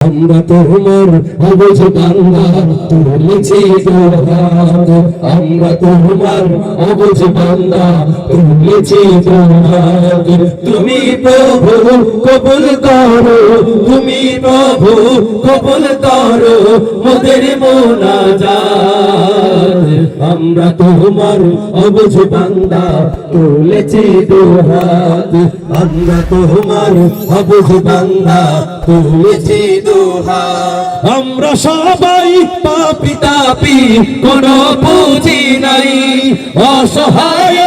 আমরা তোমার অবুঝ বান্দা তুলেছি আমরা তোমার অবুঝ বান্দা তুলেছি তুমি প্রভু, কবুল করো। তুমি প্রভু, কবুল করো। মোদের মোনাজাত। আমরা তোমার অবুঝ বান্দা, তুলেছি দোহাত। আমরা তোমার অবুঝ বান্দা, তুলেছি দোহাত। আমরা সবাই পাপি তাপি, কোন পুঁজি নাই। অসহায়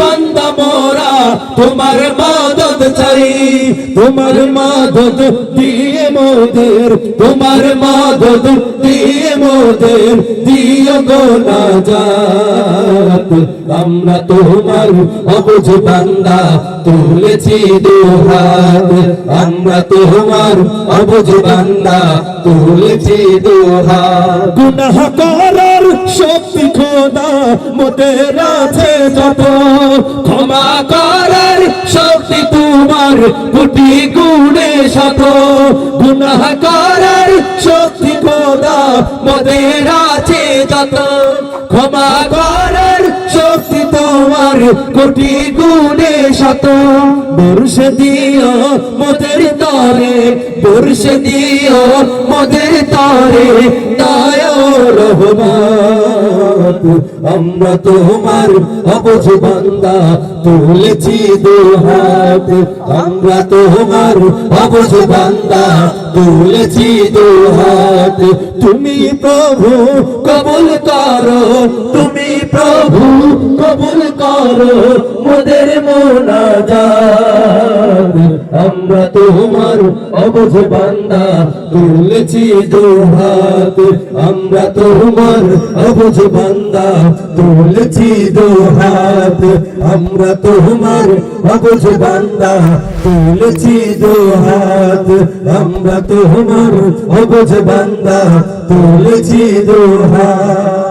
বান্দা মোরা, তোমার মদত চাই। তোমার মদত দিয়ে মোদের, তোমার মদত দিয়ে মোদের, দিও গো নাজাত। আমরা তোমার অবুঝ বান্দা, তুলেছি দোহাত। আমরা তোমার অবুঝ বান্দা, তুলেছি দোহাত। গুনাহ করার শক্তি খোদা, মোদের আছে যত। ক্ষমা তোমার কোটি গুণে শত গুনাহ করার শক্তি খোদা, মোদের আছে যত। ক্ষমা করার শক্তি তোমার কোটি গুণে শত। বর্ষে দিও মোদের তরে, বর্ষে দিও মোদের তরে দয়া আমরা তোমার অবুঝ বান্দা, তুলেছি দুহাত। আমরা তোমার অবুঝ বান্দা, তুলেছি দুহাত। তুমি প্রভু, কবুল করো। তুমি প্রভু, কবুল করো। মোদের মোনাজাত। আমরা তোমার অবুঝ বান্দা, তুলেছি দুহাত। আমরা তোমার অবুঝ বান্দা, তুলেছি দুহাত। আমরা তোমার অবুঝ বান্দা, তুলেছি দুহাত। আমরা তোমার অবুঝ বান্দা, তুলেছি দুহাত।